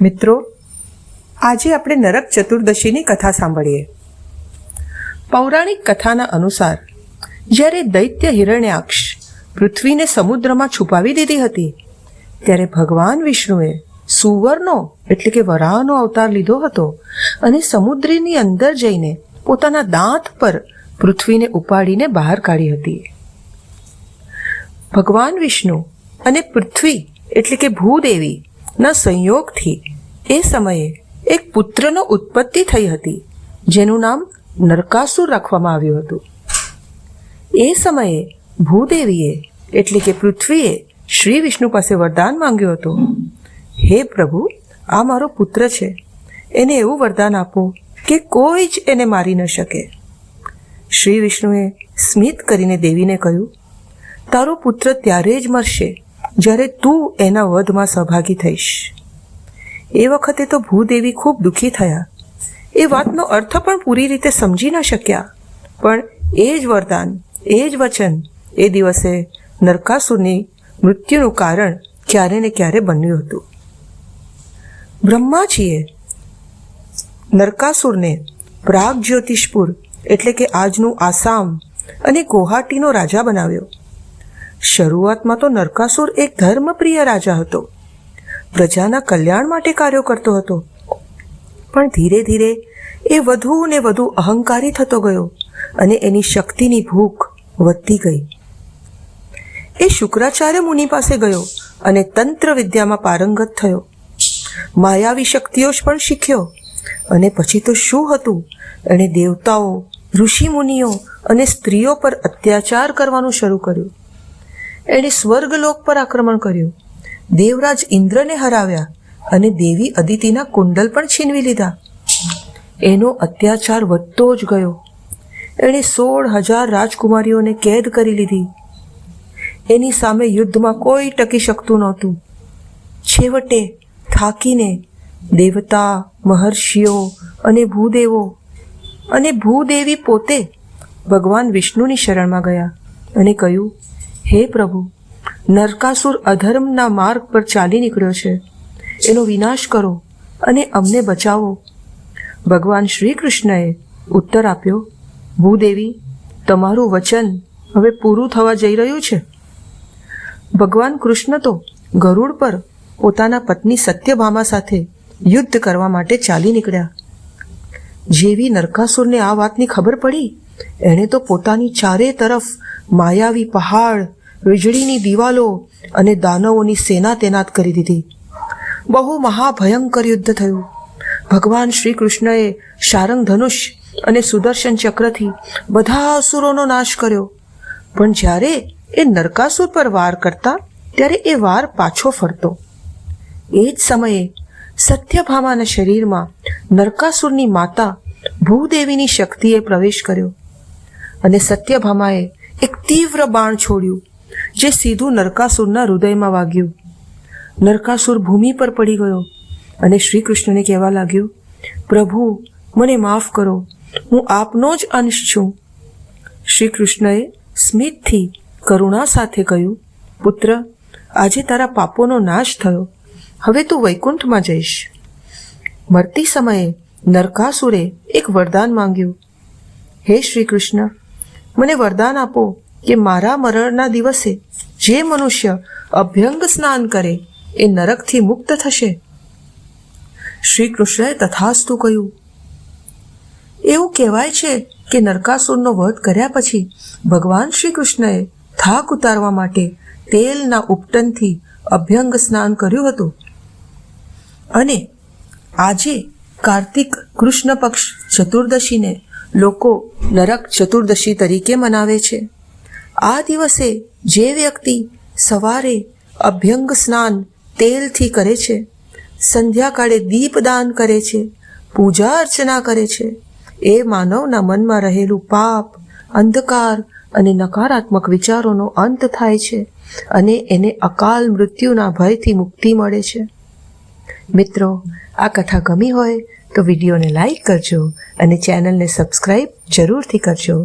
મિત્રો, આજે આપણે નરક ચતુર્દશીની કથા સાંભળીએ. પૌરાણિક કથાના અનુસાર, જ્યારે દૈત્ય હિરણ્યાક્ષ પૃથ્વીને સમુદ્રમાં છુપાવી દીધી હતી, ત્યારે ભગવાન વિષ્ણુએ સુવરનો એટલે કે વરાહનો અવતાર લીધો હતો અને સમુદ્રની અંદર જઈને પોતાના દાંત પર પૃથ્વીને ઉપાડીને બહાર કાઢી હતી. ભગવાન વિષ્ણુ અને પૃથ્વી, એટલે કે ભૂદેવી ના સંયોગથી. એ સમયે એક પુત્રનો ઉત્પત્તિ થઈ હતી, જેનું નામ નરકાસુર રાખવામાં આવ્યું હતું. એ સમયે ભૂદેવીએ, એટલે કે પૃથ્વીએ, શ્રી વિષ્ણુ પાસે વરદાન માંગ્યું હતું. હે પ્રભુ, આ મારો પુત્ર છે. એને એવું વરદાન આપો કે કોઈ જ એને મારી ન શકે. શ્રી વિષ્ણુએ સ્મિત કરીને દેવીને કહ્યું, તારો પુત્ર ત્યારે જ મરશે જ્યારે તું એના વધમાં સહભાગી થઈશ. એ વખતે તો ભૂદેવી ખૂબ દુઃખી થયા. એ વાતનો અર્થ પણ પૂરી રીતે સમજી ન શક્યા. પણ એ જ વરદાન, એ જ વચન, એ દિવસે નરકાસુરની મૃત્યુનું કારણ ક્યારે ને ક્યારે બન્યું હતું. બ્રહ્માજીએ નરકાસુરને પ્રાગ જ્યોતિષપુર એટલે કે આજનું આસામ અને ગુવાહાટીનો રાજા બનાવ્યો. શરૂઆતમાં તો નરકાસુર એક ધર્મપ્રિય રાજા હતો. પ્રજાના કલ્યાણ માટે કાર્યો કરતો હતો. પણ ધીરે ધીરે એ વધુ ને વધુ અહંકારી થતો ગયો અને એની શક્તિની ભૂખ વધતી ગઈ. એ શુક્રાચાર્ય મુનિ પાસે ગયો અને તંત્ર વિદ્યામાં પારંગત થયો. માયાવી શક્તિઓ જ પણ શીખ્યો અને પછી તો શું હતું? એણે દેવતાઓ, ઋષિ મુનિઓ અને સ્ત્રીઓ પર અત્યાચાર કરવાનું શરૂ કર્યું. એણે સ્વર્ગલોક પર આક્રમણ કર્યું. દેવરાજ ઇન્દ્રને હરાવ્યા અને દેવી અદિતિના કુંડલ પણ છીનવી લીધા. એનો અત્યાચાર વધતો જ ગયો. એણે સોળ હજાર રાજકુમારીઓને કેદ કરી લીધી. એની સામે યુદ્ધમાં કોઈ ટકી શકતું નહોતું. છેવટે થાકીને દેવતા, મહર્ષિઓ અને ભૂદેવો અને ભૂદેવી પોતે ભગવાન વિષ્ણુની શરણમાં ગયા અને કહ્યું હે પ્રભુ, નરકાસુર અધર્મના માર્ગ પર ચાલી નીકળ્યો છે. એનો વિનાશ કરો અને અમને બચાવો. ભગવાન શ્રી કૃષ્ણએ ઉત્તર આપ્યો, ભૂદેવી, તમારું વચન હવે પૂરું થવા જઈ રહ્યું છે. ભગવાન કૃષ્ણ તો ગરુડ પર પોતાના પત્ની સત્યભામા સાથે યુદ્ધ કરવા માટે ચાલી નીકળ્યા. જેવી નરકાસુરને આ વાતની ખબર પડી એણે તો પોતાની ચારે તરફ માયાવી પહાડ, વીજળીની દિવાલો અને દાનવોની સેના તૈનાત કરી દીધી. બહુ મહાભયંકર યુદ્ધ થયું. ભગવાન શ્રી કૃષ્ણએ શારંગ ધનુષ અને સુદર્શન ચક્રથી બધા અસુરોનો નાશ કર્યો. પણ જ્યારે એ નરકાસુર પર વાર કરતા, ત્યારે એ વાર પાછો ફરતો. એ જ સમયે સત્યભામાના શરીરમાં નરકાસુરની માતા ભૂદેવીની શક્તિએ પ્રવેશ કર્યો. અને સત્યભામાએ એક તીવ્ર બાણ છોડ્યું, જે સીધું નરકાસુરના હૃદયમાં વાગ્યું. નરકાસુર ભૂમિ પર પડી ગયો અને શ્રી કૃષ્ણને કહેવા લાગ્યો, પ્રભુ, મને માફ કરો, હું આપનો જ અંશ છું. શ્રી કૃષ્ણએ સ્મિતથી કરુણા સાથે કહ્યું, પુત્ર, આજે તારા પાપોનો નાશ થયો. હવે તું વૈકુંઠમાં જઈશ. મરતી સમયે નરકાસુરે એક વરદાન માંગ્યું, હે શ્રી કૃષ્ણ મને વરદાન આપો કે મારા મરણના દિવસે જે મનુષ્ય અભ્યંગ સ્નાન કરે એ નરકથી મુક્ત થશે. શ્રી કૃષ્ણએ તથાસ્તુ કહ્યું, એવું કહેવાય છે કે નરકાસુરનો વધ કર્યા પછી ભગવાન શ્રી કૃષ્ણએ થાક ઉતારવા માટે તેલના ઉપટનથી અભ્યંગ સ્નાન કર્યું હતું. અને આજે કાર્તિક કૃષ્ણ પક્ષ ચતુર્દશીને લોકો નરક ચતુર્દશી તરીકે મનાવે છે. આ દિવસે જે વ્યક્તિ સવારે અભ્યંગ સ્નાન તેલથી કરે છે, સંધ્યાકાળે દીપદાન કરે છે, પૂજા અર્ચના કરે છે, એ માનવના મનમાં રહેલું પાપ, અંધકાર અને નકારાત્મક વિચારોનો અંત થાય છે અને એને અકાલ મૃત્યુના ભયથી મુક્તિ મળે છે. મિત્રો, આ કથા ગમી હોય તો વિડીયોને લાઈક કરજો અને ચેનલને સબસ્ક્રાઈબ જરૂરથી કરજો.